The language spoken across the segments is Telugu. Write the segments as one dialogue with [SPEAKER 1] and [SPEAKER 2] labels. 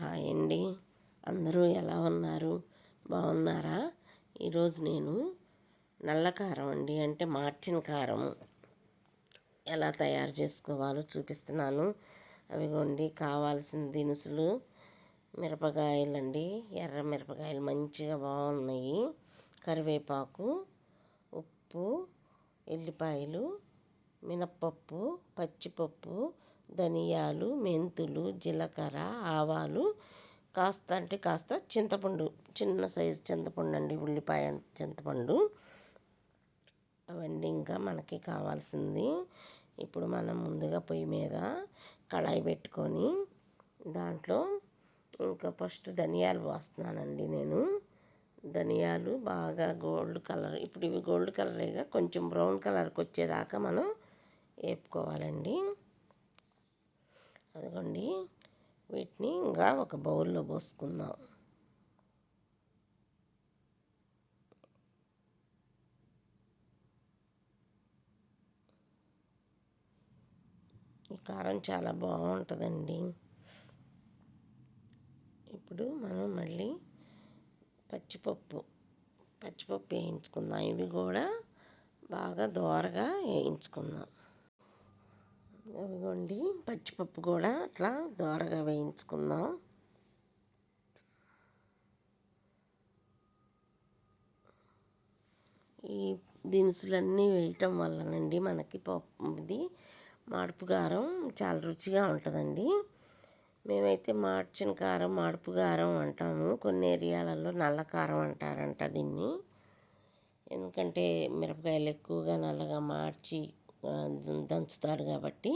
[SPEAKER 1] హాయ్ అండి. అందరూ ఎలా ఉన్నారు? బాగున్నారా? ఈరోజు నేను నల్ల కారం అండి. అంటే మార్చిన కారం. ఎలా తయారు చేసుకోవాలో చూపిస్తున్నాను. అవిగోండి కావాల్సిన దినుసులు మిరపకాయలు అండి ఎర్ర మిరపకాయలు మంచిగా బాగున్నాయి. కరివేపాకు ఉప్పు ఎల్లిపాయలు మినప్పప్పు పచ్చిపప్పు ధనియాలు మెంతులు జీలకర్ర ఆవాలు కాస్త అంటే కాస్త చింతపండు చిన్న సైజు చింతపండు అండి ఉల్లిపాయ చింతపండు. అవన్నీ ఇంకా మనకి కావాల్సింది. ఇప్పుడు మనం ముందుగా పొయ్యి మీద కళాయి పెట్టుకొని దాంట్లో ఇంకా ఫస్ట్ ధనియాలు పోస్తున్నానండి నేను. ధనియాలు బాగా గోల్డ్ కలర్ ఇప్పుడు ఇవి గోల్డ్ కలరేగా కొంచెం బ్రౌన్ కలర్కి వచ్చేదాకా మనం వేపుకోవాలండి. అదిగోండి. వీటిని ఇంకా ఒక బౌల్లో పోసుకుందాం. ఈ కారం చాలా బాగుంటుందండి. ఇప్పుడు మనం మళ్ళీ పచ్చిపప్పు పచ్చిపప్పు వేయించుకుందాం. ఇవి కూడా బాగా దోరగా వేయించుకుందాం. ఇదిగోండి పచ్చిపప్పు కూడా అట్లా దోరగా వేయించుకుందాం. ఈ దినుసులన్నీ వేయటం వల్లనండి మనకి పప్పు ఇది మాడుపు కారం చాలా రుచిగా ఉంటుందండి. మేమైతే మార్చిన కారం మాడుపు కారం అంటాము. కొన్ని ఏరియాలలో నల్ల కారం అంటారంట దీన్ని. ఎందుకంటే మిరపకాయలు ఎక్కువగా నల్లగా మార్చి దంచుతారు కాబట్టి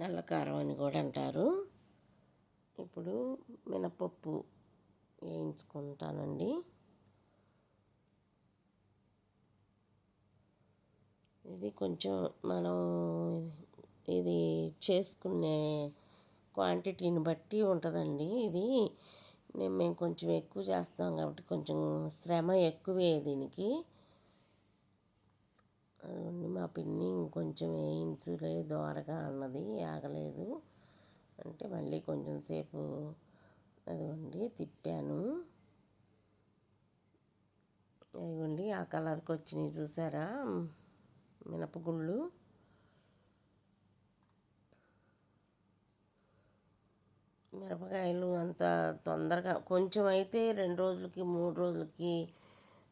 [SPEAKER 1] నల్లకారం అని కూడా అంటారు. ఇప్పుడు మినపప్పు వేయించుకుంటానండి. ఇది కొంచెం మనం ఇది చేసుకునే క్వాంటిటీని బట్టి ఉంటుందండి. ఇది మేము కొంచెం ఎక్కువ చేస్తాం కాబట్టి కొంచెం శ్రమ ఎక్కువే దీనికి. అదిగోండి మా పిన్ని ఇంకొంచెం వేయించులే దోరగా అన్నది ఆగలేదు. అంటే మళ్ళీ కొంచెం సేపు అదిగోండి తిప్పాను. అదిగోండి ఆ కలర్కి వచ్చినాయి చూసారా? మినపగుళ్ళు. మిరపకాయలు అంత తొందరగా కొంచెం అయితే రెండు రోజులకి మూడు రోజులకి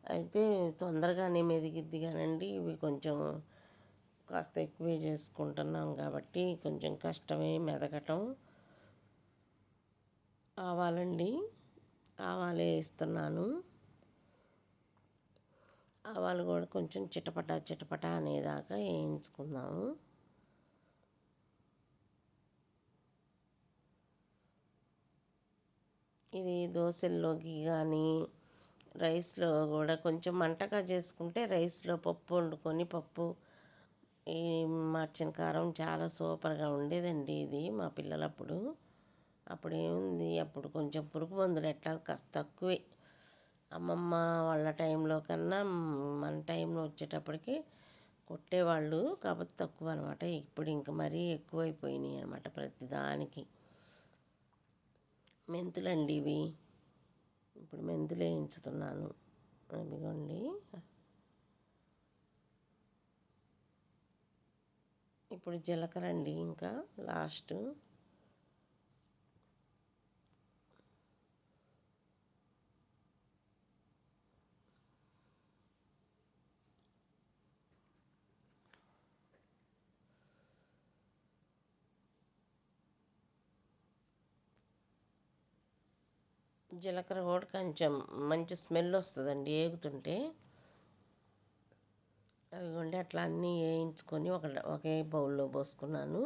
[SPEAKER 1] అయితే తొందరగానే మెదిగిద్ది కానండి. ఇవి కొంచెం కాస్త ఎక్కువే చేసుకుంటున్నాం కాబట్టి కొంచెం కష్టమే మెదగటం. ఆవాలండి. ఆవాలు వేస్తున్నాను. ఆవాలు కూడా కొంచెం చిటపట చిటపట అనేదాకా వేయించుకుందాము. ఇది దోశల్లోకి కానీ రైస్లో కూడా కొంచెం మంటగా చేసుకుంటే రైస్లో పప్పు వండుకొని పప్పు ఈ మార్చిన కారం చాలా సూపర్గా ఉండేదండి ఇది మా పిల్లలప్పుడు. అప్పుడు ఏముంది అప్పుడు కొంచెం పురుగు మందులు ఎట్లా కాస్త తక్కువే. అమ్మమ్మ వాళ్ళ టైంలో కన్నా మన టైంలో వచ్చేటప్పటికి కొట్టేవాళ్ళు కాబట్టి తక్కువ అనమాట ఇప్పుడు ఇంకా మరీ ఎక్కువైపోయినాయి అనమాట ప్రతిదానికి. మెంతులండి ఇవి. ఇప్పుడు మెంతులు వేయించుతున్నాను అదిగోండి. ఇప్పుడు జీలకర్ర అండి ఇంకా లాస్ట్. జీలకర్ర కూడా కొంచెం మంచి స్మెల్ వస్తుందండి ఏగుతుంటే. అవి ఉండి అట్లా అన్నీ వేయించుకొని ఒక ఒకే బౌల్లో పోసుకున్నాను.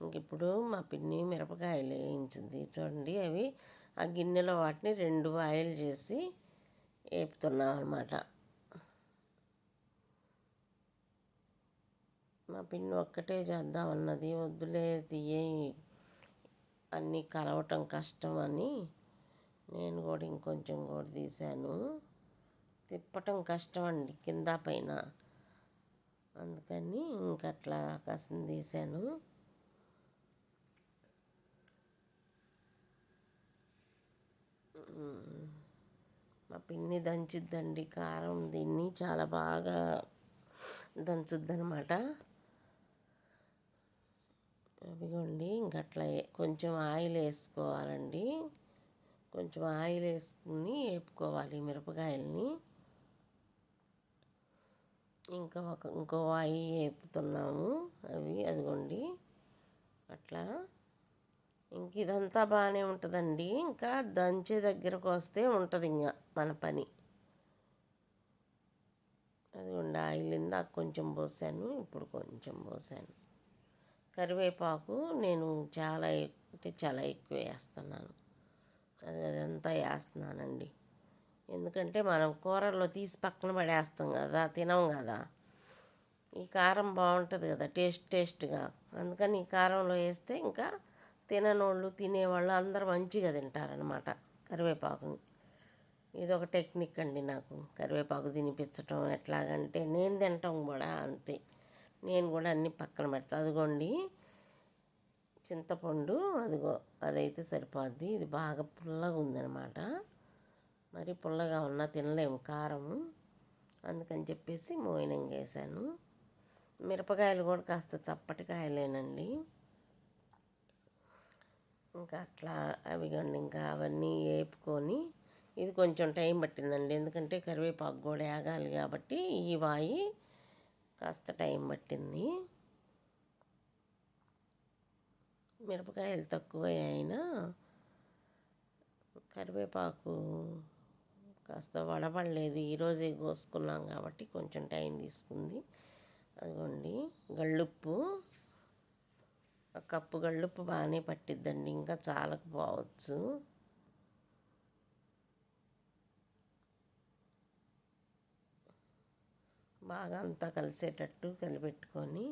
[SPEAKER 1] ఇంక ఇప్పుడు మా పిన్ని మిరపకాయలు వేయించింది. చూడండి అవి ఆ గిన్నెలో వాటిని రెండు ఆయిల్ చేసి వేపుతున్నాం అనమాట మా పిన్ని ఒక్కటే చేద్దామన్నది వద్దులే తీయ అన్నీ కలవటం కష్టం అని నేను కూడా ఇంకొంచెం కూడా తీశాను. తిప్పటం కష్టం అండి కింద పైన. అందుకని ఇంకట్లా కసం తీశాను. మా పిన్ని దంచుద్దండి కారం దీన్ని చాలా బాగా దంచుద్దనమాట అవిగోండి ఇంకట్లా కొంచెం ఆయిల్ వేసుకోవాలండి కొంచెం ఆయిల్ వేసుకుని వేపుకోవాలి మిరపకాయల్ని. ఇంకా ఒక ఇంకో ఆయి వేపుతున్నాము అవి అదిగోండి. అట్లా. ఇంక ఇదంతా బాగానే ఉంటుందండి. ఇంకా దంచే దగ్గరకు వస్తే ఉంటుంది ఇంకా మన పని. అదిగోండి ఆయిల్ ఇందాక కొంచెం పోసాను ఇప్పుడు కొంచెం పోసాను. కరివేపాకు నేను చాలా అంటే చాలా ఎక్కువ వేస్తున్నాను. అది అదంతా వేస్తున్నానండి. ఎందుకంటే మనం కూరల్లో తీసి పక్కన పడేస్తాం కదా తినం కదా. ఈ కారం బాగుంటుంది కదా టేస్ట్ టేస్ట్గా. అందుకని ఈ కారంలో వేస్తే ఇంకా తిననోళ్ళు తినేవాళ్ళు అందరూ మంచిగా తింటారనమాట కరివేపాకుని. ఇది ఒక టెక్నిక్ అండి నాకు. కరివేపాకు తినిపించటం ఎట్లాగంటే నేను తినటం కూడా అంతే. నేను కూడా అన్నీ పక్కన పెడతా. అదిగోండి చింతపండు అదిగో అదైతే సరిపోద్ది. ఇది బాగా పుల్లగా ఉందన్నమాట. మరి పుల్లగా ఉన్నా తినలేము కారము అందుకని చెప్పేసి మోయినంగా వేసాను. మిరపకాయలు కూడా కాస్త చప్పటి కాయలేనండి. ఇంకా అట్లా అవి ఇంకా అవన్నీ వేపుకొని ఇది కొంచెం టైం పట్టిందండి. ఎందుకంటే కరివేపాకు కూడా ఏగాలి కాబట్టి ఈ వాయి కాస్త టైం పట్టింది. మిరపకాయలు తక్కువ అయినా కరివేపాకు కాస్త వడబడలేదు. ఈరోజే కోసుకున్నాం కాబట్టి కొంచెం టైం తీసుకుంది. అదిగోండి గళ్ళుప్పు. కప్పు గళ్ళుప్పు బాగానే పట్టిద్దండి ఇంకా చాలకపోవచ్చు. బాగా అంతా కలిసేటట్టు కలిపెట్టుకొని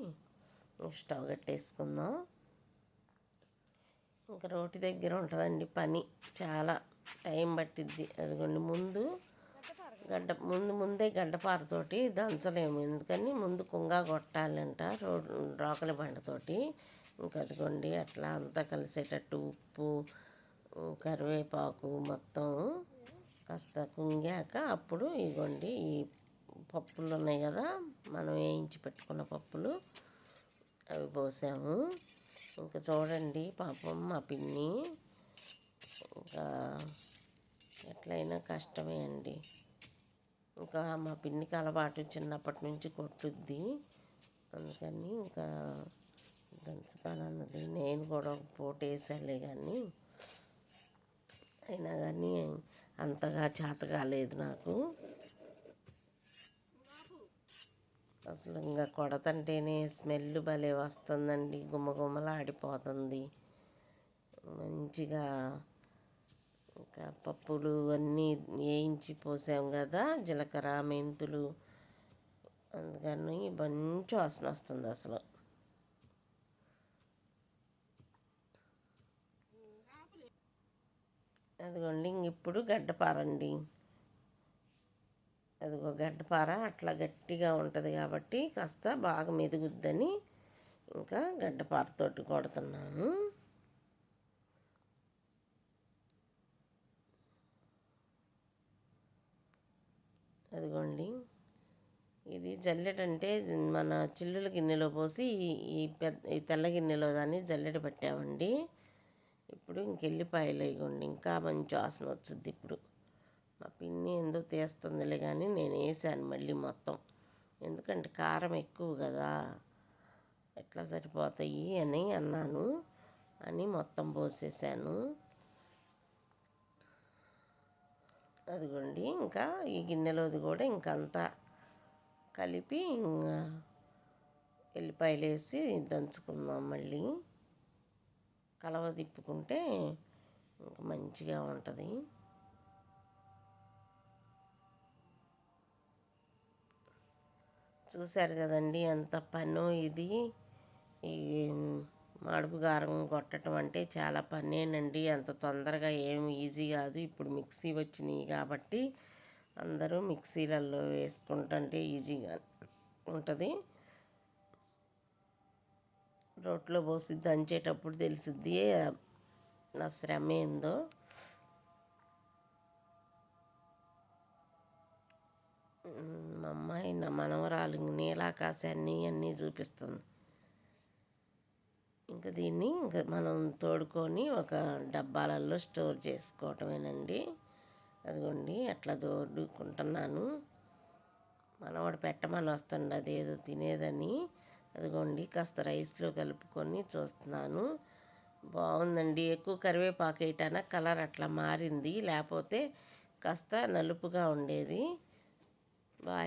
[SPEAKER 1] స్టవ్ కట్టేసుకుందాం. ఇంకా రోటి దగ్గర ఉంటుందండి పని. చాలా టైం పట్టిద్ది. అదిగోండి ముందు గడ్డ ముందు ముందే గడ్డపారతోటి దంచలేము. ఎందుకని? ముందు కుంగా కొట్టాలంట రోడ్ రోకలి బండతోటి ఇంకా అదిగోండి అట్లా అంతా కలిసేటట్టు ఉప్పు కరివేపాకు మొత్తం కాస్త కుంగాక అప్పుడు ఇగోండి ఈ పప్పులు ఉన్నాయి కదా మనం వేయించి పెట్టుకున్న పప్పులు అవి పోసాము. ఇంకా చూడండి పాపం మా పిన్ని. ఇంకా ఎట్లయినా కష్టమే అండి. ఇంకా మా పిన్నికి అలవాటు చిన్నప్పటి నుంచి కొట్టుద్ది. అందుకని ఇంకా దంచుతానన్నది. నేను కూడా ఒక పూట వేసాలే కానీ అయినా కానీ అంతగా చేత కాలేదు నాకు. అసలు ఇంకా కొడతంటేనే స్మెల్ భలే వస్తుందండి. గుమ్మగుమ్మలాడిపోతుంది మంచిగా ఇంకా పప్పులు అన్నీ వేయించి పోసాం కదా జీలకర్ర మెంతులు. అందుకని మంచి వాసన వస్తుంది అసలు. అదిగోండి ఇప్పుడు గడ్డపారండి. అదిగో గడ్డపార అట్లా గట్టిగా ఉంటుంది కాబట్టి కాస్త బాగా మెదుగుద్దని ఇంకా గడ్డపారతోటి కొడుతున్నాను. అదిగోండి. ఇది జల్లెడ అంటే మన చిల్లుల గిన్నెలో పోసి ఈ పెద్ద ఈ తెల్ల గిన్నెలో దాన్ని జల్లెడ పెట్టామండి. ఇప్పుడు ఇంకెల్లిపాయలు ఇవ్వండి ఇంకా మంచి వాసన వచ్చింది ఇప్పుడు. మా పిన్ని ఎందుకు తీస్తుందిలే కానీ నేను వేసాను మళ్ళీ మొత్తం. ఎందుకంటే కారం ఎక్కువ కదా. ఎట్లా సరిపోతాయి అని అన్నాను. అని మొత్తం పోసేసాను. అదిగోండి ఇంకా ఈ గిన్నెలోది కూడా ఇంకంతా కలిపి ఎల్లిపాయలు వేసి దంచుకుందాం మళ్ళీ. కలవ తిప్పుకుంటే ఇంకా మంచిగా ఉంటుంది. చూశారు కదండి ఎంత పను ఇది. ఈ మాడుపు గారం కొట్టడం అంటే చాలా పనేనండి. అంత తొందరగా ఏం ఈజీ కాదు. ఇప్పుడు మిక్సీ వచ్చినాయి కాబట్టి అందరూ మిక్సీలలో వేసుకుంటుంటే ఈజీగా ఉంటుంది. రోట్లో పోసి దంచేటప్పుడు తెలిసిద్ది నా శ్రమ ఏందో. మా అమ్మాయి నా మనవరాలు నీలాకాశాన్ని అన్నీ చూపిస్తుంది. ఇంకా దీన్ని ఇంకా మనం తోడుకొని ఒక డబ్బాలలో స్టోర్ చేసుకోవటమేనండి. అదిగోండి అట్లా తోడుకుంటున్నాను. మనవాడు పెట్టమని వస్తుండ అదేదో తినేదని. అదిగోండి కాస్త రైస్లో కలుపుకొని చూస్తున్నాను. బాగుందండి ఎక్కువ కరివేపాకు వేయటాన కలర్ అట్లా మారింది లేకపోతే కాస్త నలుపుగా ఉండేది. Bye.